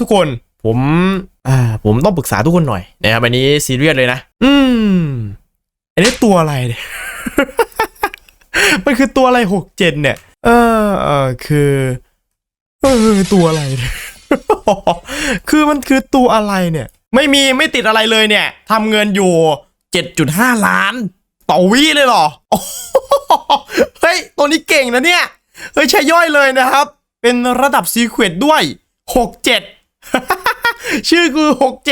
ทุกคน ผมอ่าผมต้องปรึกษาทุกคนหน่อยนะครับอันนี้ซีเรียสเลยนะ อืม อันนี้ตัวอะไรเนี่ยมันคือตัวอะไรหกเจ็ดเนี่ย เออเออคือเออตัวอะไรเนี่ยคือมันคือตัวอะไรเนี่ย ไม่มีไม่ติดอะไรเลยเนี่ยทำเงินอยู่7.5ล้าน ต่อวิเลยเหรอเฮ้ยตัวนี้เก่งนะเนี่ย เฮ้ยใช่ย่อยเลยนะครับ เป็นระดับซีเครตด้วย67 ชื่อคือ67 67เ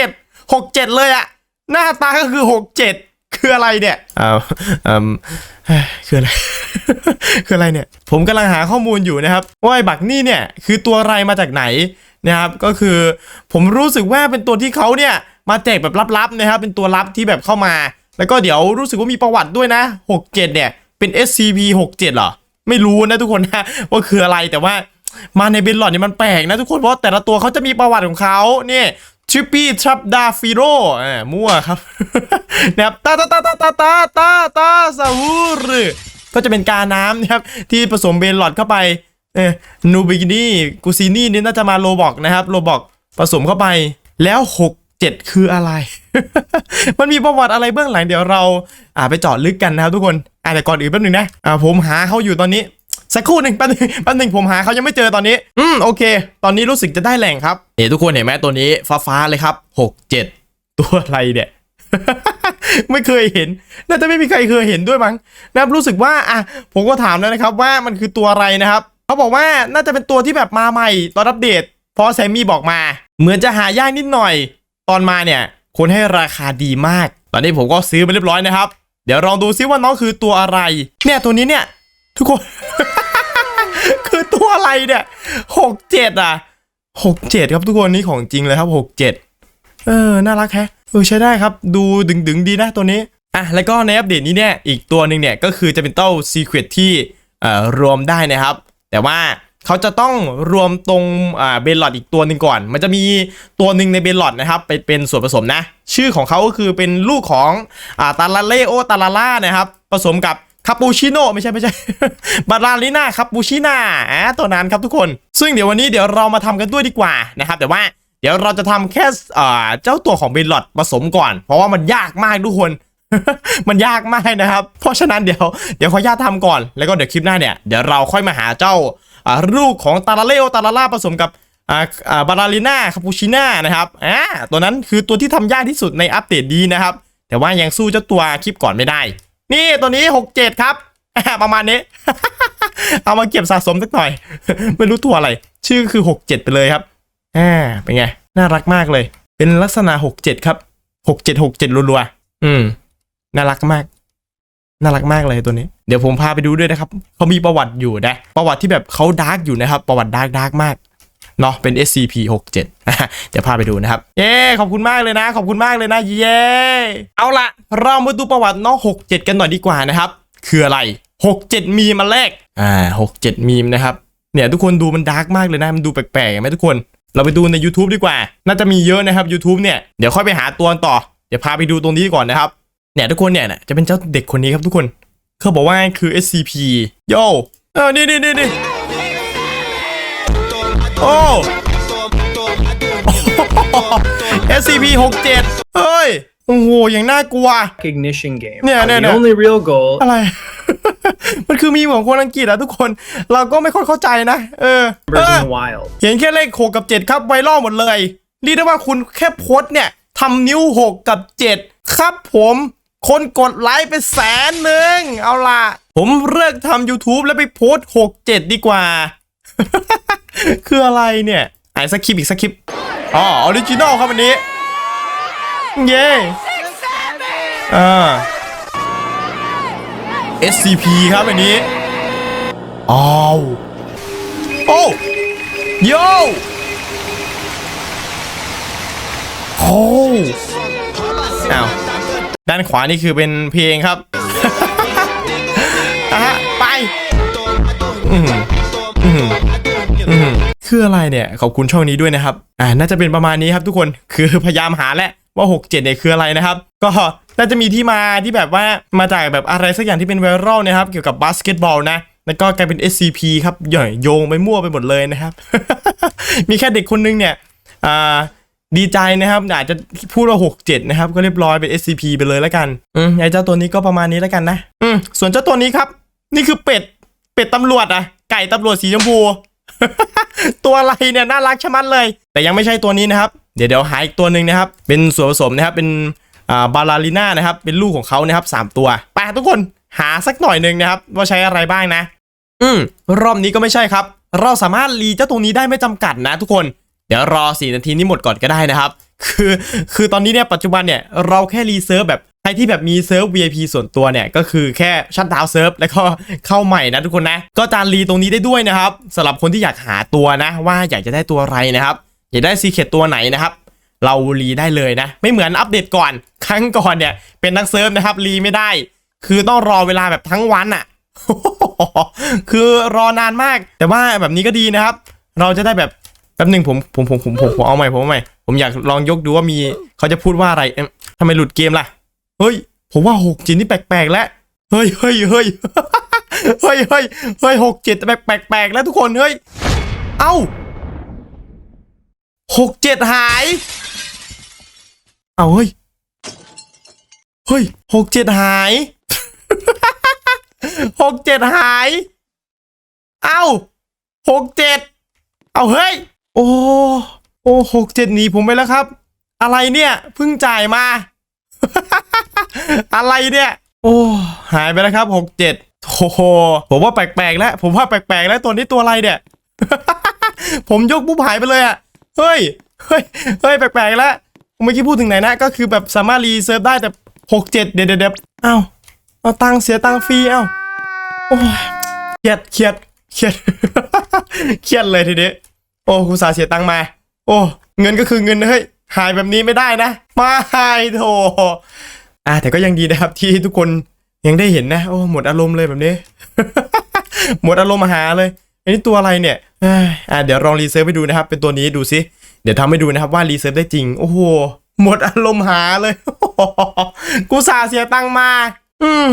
จ็ดเลยอะหน้าตาก็คือ67คืออะไรเนี่ยอ้าวอืมเฮ้คืออะไร คืออะไรเนี่ย ผมกำลังหาข้อมูลอยู่นะครับว่าไอ้บักนี่เนี่ยคือตัวอะไรมาจากไหนนะครับ ก็คือผมรู้สึกว่าเป็นตัวที่เขาเนี่ยมาแจกแบบลับๆนะครับ เป็นตัวลับที่แบบเข้ามา แล้วก็เดี๋ยวรู้สึกว่ามีประวัติด้วยนะ 67 เนี่ย เป็น SCP 67เหรอ ไม่รู้นะทุกคนนะว่าคืออะไรแต่ว่า มาในเบนหลอดนี่มันแปลกนะทุกคนเพราะแต่ละตัวเขาจะมีประวัติของเขาเนี่ยชิปปี้ทรัพดาฟิโรอ่มั่วครับนะครับตาตาตาตาตาตาตาตาซาวูรก็จะเป็นกาน้ำนะครับที่ผสมเบนหลอดเข้าไปเออนูบิกินี่กูซินี่นี่น่าจะมาโลบอกนะครับโลบอกผสมเข้าไปแล้ว 67 คืออะไร มันมีประวัติอะไรเบื้องหลังเดี๋ยวเราอ่าไปเจาะลึกกันนะครับทุกคนอ่าแต่ก่อนอื่นแป๊บนึงนะอ่าผมหาเขาอยู่ตอนนี้ สักครู่หนึ่งแป๊บนึงแป๊บนึงผมหาเขายังไม่เจอตอนนี้ อืมโอเค ตอนนี้รู้สึกจะได้แหล่งครับเอ๋ทุกคนเห็นไหมตัวนี้ฟ้าฟ้าๆเลยครับหกเจ็ดตัวอะไรเนี่ยไม่เคยเห็น น่าจะไม่มีใครเคยเห็นด้วยมั้งนะครับรู้สึกว่าอะผมก็ถามแล้วนะครับว่ามันคือตัวอะไรนะครับเขาบอกว่าน่าจะเป็นตัวที่แบบมาใหม่ ตอนอัปเดตเพราะแซมมี่บอกมา เหมือนจะหายากนิดหน่อย ตอนมาเนี่ยคนให้ราคาดีมาก ตอนนี้ผมก็ซื้อไปเรียบร้อยนะครับ เดี๋ยวลองดูซิว่าน้องคือตัวอะไร เนี่ยตัวนี้เนี่ย ทุกคน คือตัวอะไรเนี่ยหกเจ็ดอะหกเจ็ดครับทุกคนนี่ของจริงเลยครับหกเจ็ดเออ น่ารักแฮะเออใช้ได้ครับ ดูดึงดึงดีนะตัวนี้ อะ แล้วก็ในอัปเดตนี้เนี่ย อีกตัวหนึ่งเนี่ย ก็คือจะเป็นเต้าซีเครตที่เอ่อรวมได้นะครับ แต่ว่าเขาจะต้องรวมตรงอ่าเบนลอดอีกตัวหนึ่งก่อน มันจะมีตัวหนึ่งในเบนลอดนะครับไปเป็นส่วนผสมนะ ชื่อของเขาก็คือเป็นลูกของอ่าตาลาเลโอตาลาล่านะครับ ผสมกับ คาปูชิโน่ไม่ใช่ไม่ใช่บาราลิน่าคาปูชิน่าอ่าตัวนั้นครับทุกคน ซึ่งเดี๋ยววันนี้เดี๋ยวเรามาทำกันด้วยดีกว่านะครับ แต่ว่าเดี๋ยวเราจะทำแค่อ่าเจ้าตัวของเบนลอดผสมก่อน เพราะว่ามันยากมากทุกคน มันยากมากนะครับ เพราะฉะนั้นเดี๋ยวเดี๋ยวขออนุญาตทำก่อน แล้วก็เดี๋ยวคลิปหน้าเนี่ยเดี๋ยวเราค่อยมาหาเจ้าอ่าลูกของตาลาเลโอตาลาล่าผสมกับอ่าอ่าบาราลิน่าคาปูชิน่านะครับอ่าตัวนั้นคือตัวที่ทำยากที่สุดในอัปเดตดีนะครับ แต่ว่ายังสู้เจ้าตัวคลิปก่อนไม่ได้ นี่ตัวนี้67ครับประมาณนี้ เอามาเก็บสะสมสักหน่อย ไม่รู้ตัวอะไร ชื่อคือ67ไปเลยครับอ่าเป็นไง น่ารักมากเลย เป็นลักษณะ67ครับ67 67รัวๆอืม น่ารักมากน่ารักมากเลยตัวนี้ เดี๋ยวผมพาไปดูด้วยนะครับ เขามีประวัติอยู่นะ ประวัติที่แบบเขาดาร์กอยู่นะครับ ประวัติดาร์กดาร์กมาก เนาะเป็น SCP 67เดี๋ยวพาไปดูนะครับ เย้ขอบคุณมากเลยนะ ขอบคุณมากเลยนะ เย้เอาละเรามาดูประวัติน้อง 67 กันหน่อยดีกว่านะครับ คืออะไร 67 มีมาแรกอ่า67 มีมนะครับ เนี่ยทุกคนดูมันดาร์กมากเลยนะ มันดูแปลกๆไหมทุกคน เราไปดูใน YouTube ดีกว่า น่าจะมีเยอะนะครับ YouTube เนี่ยเดี๋ยวค่อยไปหาตัวต่อ เดี๋ยวพาไปดูตรงนี้ก่อนนะครับเนี่ยทุกคนเนี่ยจะเป็นเจ้าเด็กคนนี้ครับทุกคน เขาบอกว่าคือ SCP โยเออนี่นี่นี่นี่ โอ้ SCP 67เฮ้ย โอ้โห อย่างน่ากลัว recognition game. Yeah, Uh, no, the no. only real goal อะไร มันคือมีเหมือนคนอังกฤษอะทุกคน เราก็ไม่ค่อยเข้าใจนะ เออ is เออ in the wild. เห็นแค่เลขหกกับเจ็ดครับไวรัลหมดเลยเรียกได้ว่าคุณแค่โพสต์เนี่ยทำนิ้วหกกับเจ็ดครับผมคนกดไลค์ไปแสนหนึ่งเอาล่ะ ผมเลิกทำ YouTube แล้วไปโพสต์หกเจ็ดดีกว่า คืออะไรเนี่ยอ่านสักคลิปอีกสักคลิปอ๋อออริจินอลครับวันนี้ เย้อ่า SCP ครับอันนี้อ้าวโอ้โยโอ้อ้าวด้านขวานี่คือเป็นเพลงครับอะฮะไป อืมอืมอืม คืออะไรเนี่ย ขอบคุณช่องนี้ด้วยนะครับ อ่า น่าจะเป็นประมาณนี้ครับทุกคน คือพยายามหาแหละว่า 67เนี่ยคืออะไรนะครับ ก็น่าจะมีที่มาที่แบบว่ามาจากแบบอะไรสักอย่างที่เป็นไวรัลนะครับ เกี่ยวกับบาสเกตบอลนะ แล้วก็กลายเป็น SCP ครับย่อยโยงไปมั่วไปหมดเลยนะครับ มีแค่เด็กคนนึงเนี่ย อ่าดีใจนะครับอาจจะพูดว่า67นะครับ ก็เรียบร้อยเป็น SCP ไปเลยแล้วกัน อืมไอ้เจ้าตัวนี้ก็ประมาณนี้แล้วกันนะ อืมส่วนเจ้าตัวนี้ครับ นี่คือเป็ด เป็ดตำรวจอะไก่ตำรวจสีชมพู ตัวอะไรเนี่ยน่ารักชะมัดเลย แต่ยังไม่ใช่ตัวนี้นะครับ เดี๋ยวเดี๋ยวหาอีกตัวหนึ่งนะครับ เป็นส่วนผสมนะครับเป็นอ่าบาลาลิน่านะครับ เป็นลูกของเขานะครับสามตัวไปทุกคนหาสักหน่อยหนึ่งนะครับ ว่าใช้อะไรบ้างนะ อืมรอบนี้ก็ไม่ใช่ครับ เราสามารถรีเจ้าตัวนี้ได้ไม่จำกัดนะทุกคน เดี๋ยวรอ 4 นาทีนี้หมดก่อนก็ได้นะครับ คือ คือตอนนี้เนี่ยปัจจุบันเนี่ยเราแค่รีเซิร์ฟแบบ ใครที่แบบมีเซิร์ฟ VIP ส่วนตัวเนี่ย ก็คือแค่ชัดดาวเซิร์ฟแล้วก็เข้าใหม่นะทุกคนนะ ก็จานรีตรงนี้ได้ด้วยนะครับสำหรับคนที่อยากหาตัวนะ ว่าอยากจะได้ตัวอะไรนะครับ อยากได้ซีเคตตัวไหนนะครับ เรารีได้เลยนะ ไม่เหมือนอัปเดตก่อน ครั้งก่อนเนี่ยเป็นนักเซิร์ฟนะครับรีไม่ได้ คือต้องรอเวลาแบบทั้งวันอะคือรอนานมาก แต่ว่าแบบนี้ก็ดีนะครับ เราจะได้แบบแป๊บหนึ่งผมผมผมผมผมเอาใหม่ผมเอาใหม่ผมอยากลองยกดูว่ามีเขาจะพูดว่าอะไรทำไมหลุดเกมล่ะ เฮ้ย ผมว่าหกเจินนี่แปลกๆแล้วเฮ้ยเฮ้ยเฮ้ยเฮ้ยเฮ้ยเฮ้ยหกเจ็ดแปลกแปลกๆแล้วทุกคนเฮ้ย เอ้าหกเจ็ดหาย เอาเฮ้ย เฮ้ยหกเจ็ดหายหกเจ็ดหาย เอ้าหกเจ็ดเอาเฮ้ย โอ้โอ้หกเจ็ดหนีผมไปแล้วครับ อะไรเนี่ยเพิ่งจ่ายมา อะไรเนี่ย โอ้หายไปแล้วครับหกเจ็ดโอ้โหผมว่าแปลกๆแล้ว ผมว่าแปลกๆแล้วตัวนี้ตัวอะไรเนี่ย ผมยกปุ๊บหายไปเลยอะเฮ้ยเฮ้ยเฮ้ยแปลกๆแล้วเมื่อกี้พูดถึงไหนนะก็คือแบบสามารถรีเซิร์ฟได้แต่หกเจ็ดเดี๋ยวเดี๋ยวเดี๋ยวเอ้าเอาตังเสียตังฟรีเอ้าโอ้ยเครียดเครียดเครียดเครียดเลยทีนี้โอ้กูสาเสียตังมา โอ้ เงินก็คือเงินเฮ้ยหายแบบนี้ไม่ได้นะไม่โถ อ่าแต่ก็ยังดีนะครับที่ทุกคนยังได้เห็นนะ โอ้หมดอารมณ์เลยแบบนี้ หมดอารมณ์มาหาเลย อันนี้ตัวอะไรเนี่ยอ่าเดี๋ยวลองรีเซิร์ฟไปดูนะครับ เป็นตัวนี้ดูซิ เดี๋ยวทำให้ดูนะครับว่ารีเซิร์ฟได้จริง โอ้โห หมดอารมณ์หาเลย กูสาเสียตังมา อืม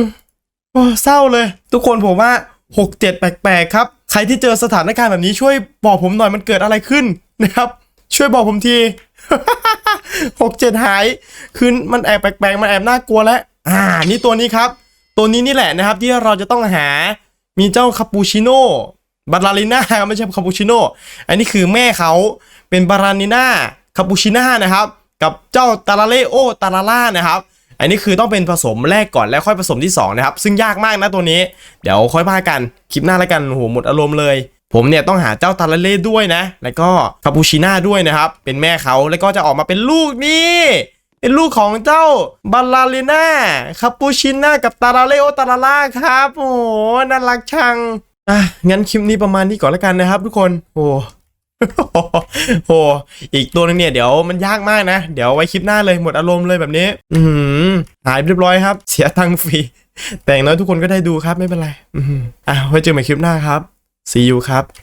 โอ้เศร้าเลย ทุกคนผมว่า6 7แปลกๆครับ ใครที่เจอสถานการณ์แบบนี้ช่วยบอกผมหน่อยมันเกิดอะไรขึ้นนะครับ ช่วยบอกผมที 6 7หายคือมันแอบแปลกๆมันแอบน่ากลัวแล้วอ่า นี่ตัวนี้ครับ ตัวนี้นี่แหละนะครับ ที่เราจะต้องหามีเจ้าคาปูชิโน่บาราลิน่าไม่ใช่คาปูชิโน่อันนี้คือแม่เขาเป็นบาราลิน่าคาปูชิน่านะครับ กับเจ้าตาลาเลโอตาลาล่านะครับอันนี้คือต้องเป็นผสมแรกก่อนแล้วค่อยผสมที่2นะครับซึ่งยากมากนะตัวนี้ เดี๋ยวค่อยพากันคลิปหน้าแล้วกันโหหมดอารมณ์เลย ผมเนี่ยต้องหาเจ้าตาลาเล่ด้วยนะ แล้วก็คาปูชิน่าด้วยนะครับ เป็นแม่เขาแล้วก็จะออกมาเป็นลูกนี่เป็นลูกของเจ้าบาลาลิน่าคาปูชิน่ากับตาลาเลโอตาลาล่าครับ โอ้โหน่ารักชังอะงั้นคลิปนี้ประมาณนี้ก่อนแล้วกันนะครับทุกคนโอ้โอ้อีกตัวนึงเนี่ยเดี๋ยวมันยากมากนะ เดี๋ยวไว้คลิปหน้าเลยหมดอารมณ์เลยแบบนี้ อือหือหายเรียบร้อยครับ เสียตังค์ฟรี แต่อย่างน้อยทุกคนก็ได้ดูครับไม่เป็นไร อืออะไว้เจอใหม่คลิปหน้าครับ see you ครับ